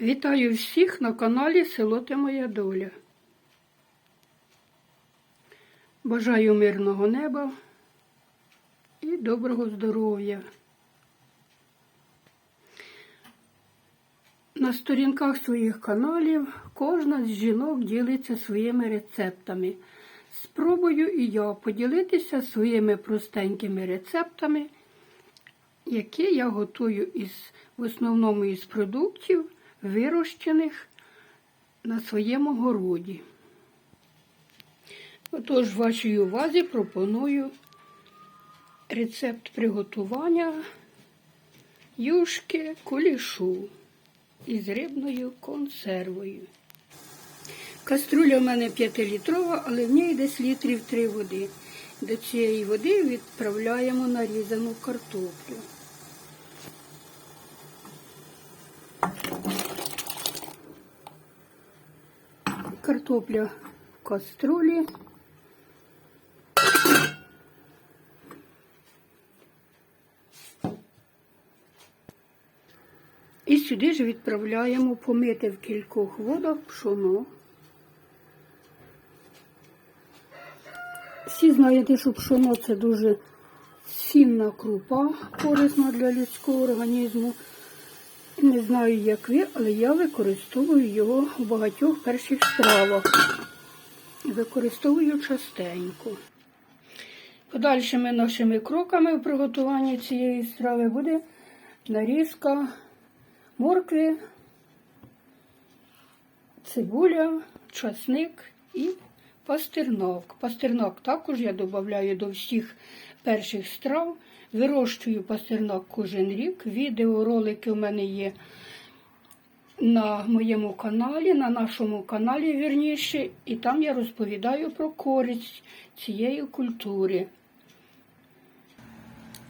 Вітаю всіх на каналі Село Ти Моя Доля. Бажаю мирного неба і доброго здоров'я. На сторінках своїх каналів кожна з жінок ділиться своїми рецептами. Спробую і я поділитися своїми простенькими рецептами, які я готую із, в основному із продуктів, вирощених на своєму городі. Отож, вашій увазі пропоную рецепт приготування юшки кулішу із рибною консервою. Каструля в мене 5-літрова, але в ній десь літрів 3 води. До цієї води відправляємо нарізану картоплю. Картопля в каструлі. І сюди ж відправляємо помити в кількох водах пшоно. Всі знаєте, що пшоно це дуже цінна крупа, корисна для людського організму. Не знаю, як ви, але я використовую його у багатьох перших стравах. Використовую частенько. Подальшими нашими кроками у приготуванні цієї страви буде нарізка моркви, цибуля, часник і пастернак. Пастернак також я додаю до всіх перших страв. Вирощую пастернак кожен рік. Відеоролики у мене є на моєму каналі, на нашому каналі вірніше, і там я розповідаю про користь цієї культури.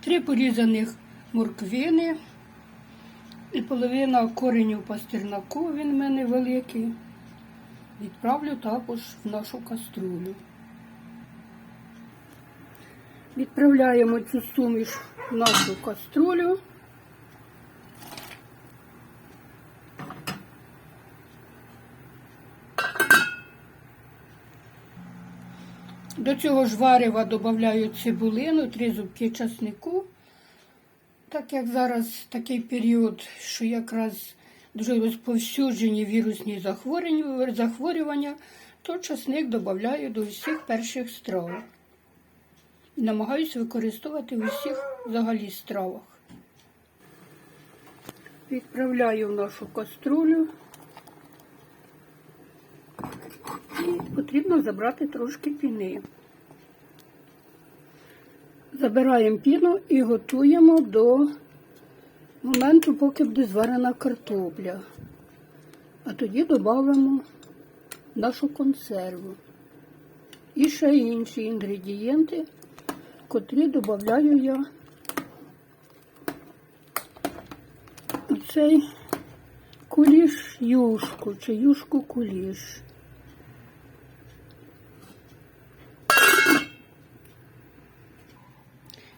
Три порізаних морквини і половина коренів пастернаку, він в мене великий. Відправлю також в нашу каструлю. Відправляємо цю суміш в нашу каструлю. До цього ж варева додаю цибулину, три зубки часнику. Так як зараз такий період, що якраз дуже розповсюджені вірусні захворювання, то часник додаю до всіх перших страв. І намагаюся використовувати в усіх взагалі стравах. Відправляю в нашу каструлю і потрібно забрати трошки піни. Забираємо піну і готуємо до моменту, поки буде зварена картопля. А тоді додамо нашу консерву. І ще інші інгредієнти, котрі додаю я цей куліш юшку чи юшку куліш.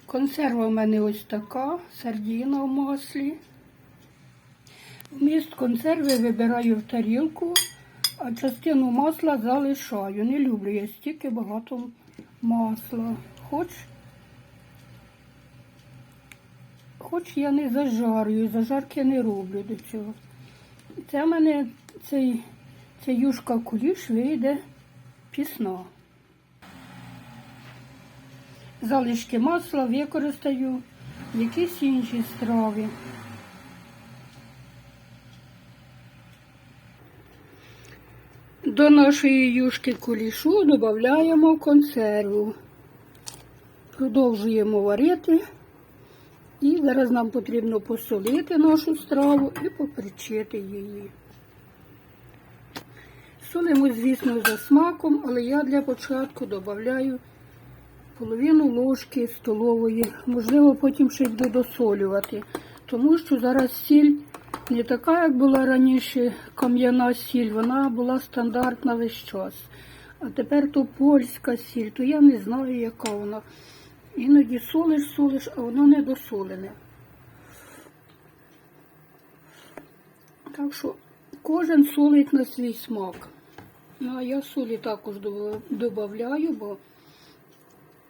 Консерва в мене ось така, сардіна в маслі. Вміст консерви вибираю в тарілку, а частину масла залишаю. Не люблю я стільки багато масла. Хоч, хоч я не зажарюю, зажарки не роблю до цього. Це в мене цей, ця юшка куліш вийде пісна. Залишки масла використаю в якісь інші страви. До нашої юшки кулішу додаємо консерву. Продовжуємо варити. І зараз нам потрібно посолити нашу страву і поперчити її. Солимо, звісно, за смаком, але я для початку додаю половину ложки столової, можливо, потім й буду досолювати, тому що зараз сіль не така, як була раніше кам'яна сіль, вона була стандартна весь час. А тепер то польська сіль, то я не знаю, яка вона. Іноді солиш, солиш, а воно не досолене. Так що Кожен солить на свій смак. Ну, а я солі також додаю, бо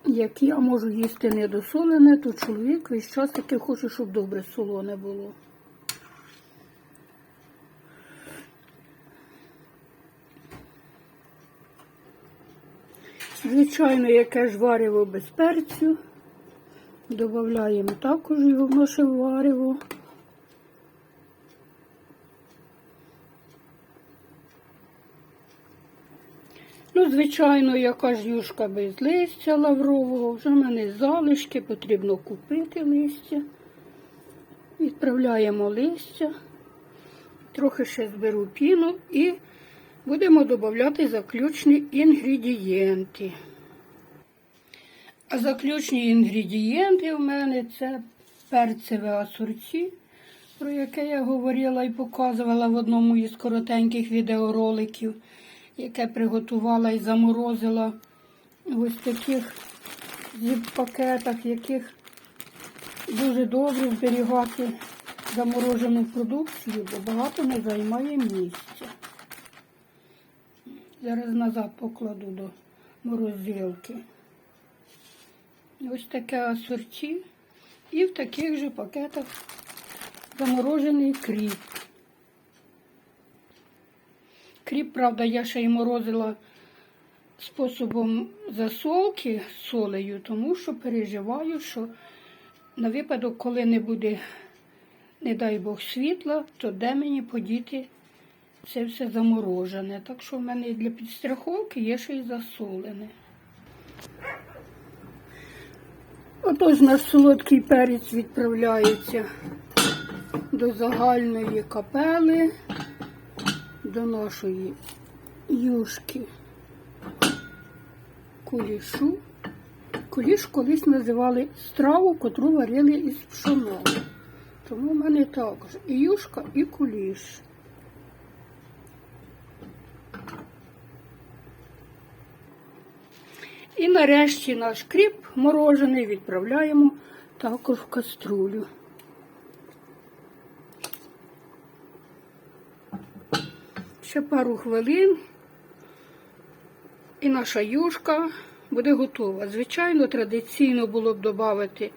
як я можу їсти недосолене, то чоловік весь час таки хоче, щоб добре солоне було. Звичайно, яке ж варево без перцю. Додаємо також його в наше варево. Ну, звичайно, яка ж юшка без листя лаврового. Вже в мене залишки, потрібно купити листя. Відправляємо листя, трохи ще зберу піну і будемо додати заключні інгредієнти. А заключні інгредієнти у мене це перцеве асорті, про яке я говорила і показувала в одному із коротеньких відеороликів, яке приготувала і заморозила в ось таких зіп-пакетах, яких дуже добре зберігати заморожену продукцію, бо багато не займає місця. Зараз назад покладу до морозилки. Ось таке асорті. І в таких же пакетах заморожений кріп. Кріп, правда, я ще й морозила способом засолки солею, тому що переживаю, що на випадок, коли не буде, не дай Бог, світла, то де мені подіти це все заморожене. Так що в мене і для підстраховки є ще й засолене. Отож наш солодкий перець відправляється до загальної капели, до нашої юшки кулішу. Куліш колись називали страву, котру варили із пшоном. Тому в мене також і юшка, і куліш. І нарешті наш кріп морожений відправляємо також в каструлю. Ще пару хвилин і наша юшка буде готова. Звичайно, традиційно було б додати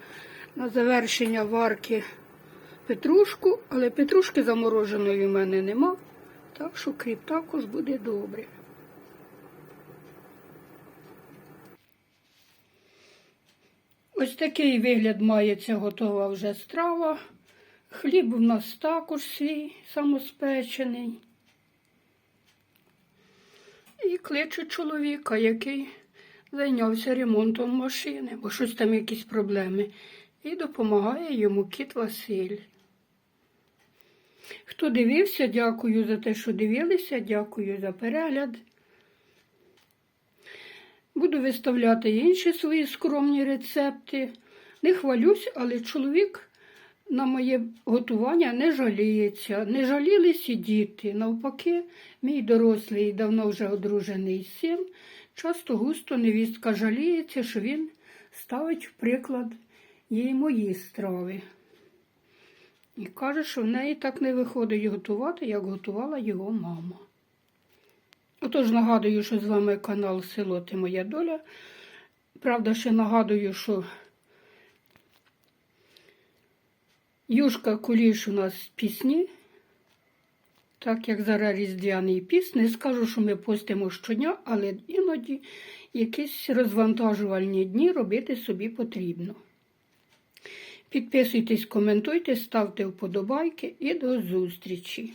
на завершення варки петрушку, але петрушки замороженої в мене нема, так що кріп також буде добре. Ось такий вигляд має ця готова вже страва. Хліб у нас також свій самоспечений. І кличе чоловіка, який зайнявся ремонтом машини, бо щось там якісь проблеми. І допомагає йому кіт Василь. Хто дивився, дякую за те, що дивилися, дякую за перегляд. Буду виставляти інші свої скромні рецепти. Не хвалюсь, але чоловік на моє готування не жаліється. Не жалілись і діти. Навпаки, мій дорослий, давно вже одружений син, часто густо невістка жаліється, що він ставить в приклад їй мої страви. І каже, що в неї так не виходить готувати, як готувала його мама. Отож, нагадую, що з вами канал Село Ти Моя Доля. Правда, ще нагадую, що Юшка Куліш у нас пісні. Так як зараз різдвяний піс, не скажу, що ми постимо щодня, але іноді якісь розвантажувальні дні робити собі потрібно. Підписуйтесь, коментуйте, ставте вподобайки і до зустрічі!